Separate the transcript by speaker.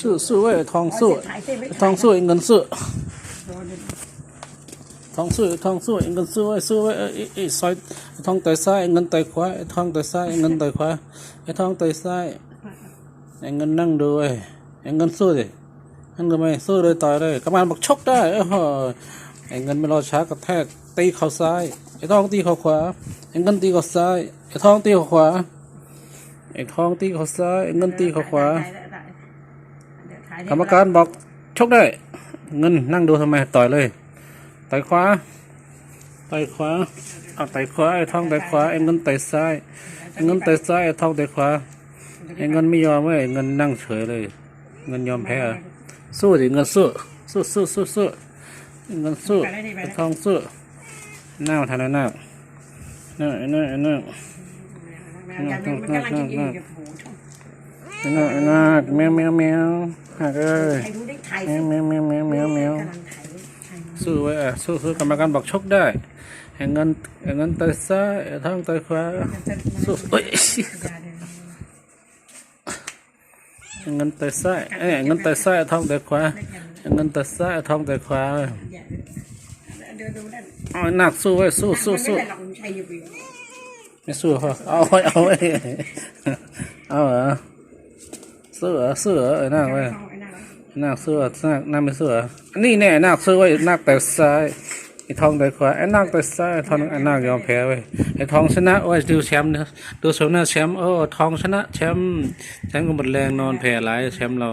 Speaker 1: สู้สู้ไว้ยทองสู้
Speaker 2: ถ่ายเส้นไม่
Speaker 1: ทองสู้เงินสู้ทองสู้ทองสู้เงินสู้ไว้สู้ไว้เอ้ยเอ้ยเอ้ยซอยทองไต่ซ้ายเงินไต่ขวาไอ้ทองไต่ซ้ายเงินไต่ขวาไอ้ทองไต่ซ้ายไอ้เงินนั่งดูไอ้ไอ้เงินสู้ดินั่นก็ไม่สู้เลยต่อยเลยกรรมการบอกชกได้โอ้โหไอ้เงินไม่รอช้ากระแทกตีเข่าซ้ายไอ้ทองตีเข่าขวาไอ้เงินตีเข่าซ้ายไอ้ทองตีเข่าขวาไอ้ทองตีเข่าซ้ายไอ้เงินตีเข่าขวา
Speaker 2: ถ่ยได้เดี๋ยวถ่าย
Speaker 1: กรรมการบอกชกได้ เงินนั่งดูทำไมต่อยเลยต่อยขวาต่อยขวาเอาต่อยขวาไอ้ทองต่อยขวาไอ้เงินต่อยซ้ายไอ้เงินต่อยซ้ายไอ้ทองต่อยขวาไอ้เงินไม่ยอมเว้ยเงินนั่งเฉยเลย เงินยอมแพ้เหรอสู้ดิเงินสู้สู้สู้สู้สู้เงินสู้ไอ้ทองสู้หน้ามาทันแล้วหน้าหน้าไอ้หน้าไอ้หน้า
Speaker 2: มันกำลังมันกำลังกินอยู่กับหูช่อ ง
Speaker 1: ไอ้หน้าไอ้หน้าแมวแมวแมวหักเอ้ย
Speaker 2: ใครรู้ได้ถ่าย
Speaker 1: แมวแมวแมวแมวแมวแมว
Speaker 2: กำลังถ่ายถ่าย
Speaker 1: สู้ไว้อะสู้สู้กรรมการบอกชกได้แห่งเงินแห่งเงินต่อยซ้ายแห่งทองต่อยขวาสู้เอ้ยแห่งเงินต่อยซ้ายเอ้ยแห่งเงินต่อยซ้ายทองต่อยขวาแห่งเงินต่อยซ้ายทองต่อยขวา
Speaker 2: เดี๋ยวดูนั่น
Speaker 1: เอาหนักสู้ไว้สู้สู้สู้
Speaker 2: ไม่เป็นไรหรอกมันใช่อยู่ปี
Speaker 1: ไม่สู้เหรอเอาไว้เอาไว้ เอาเหรอสู้ เหรอสู้เหรอไอ้หนักไว้
Speaker 2: เข้าไอ้นั่นไว้
Speaker 1: หนักสู้เหรอหนักหนักไม่สู้เหรอนี่แน่หนักสู้ไว้หนักแต่ซ้ายไอ้ทองแต่ขวาไอ้หนักแต่ซ้ายไอ้ทองไอ้หนักยอมแพ้ไว้ยไอ้ทองชนะไว้ยดูแชมป์นะดูชมหน้าแชมป์โอ้ทองชนะแชมป์แชมป์ก็หมดแรงนอนแพ้หลายแชมป์เรา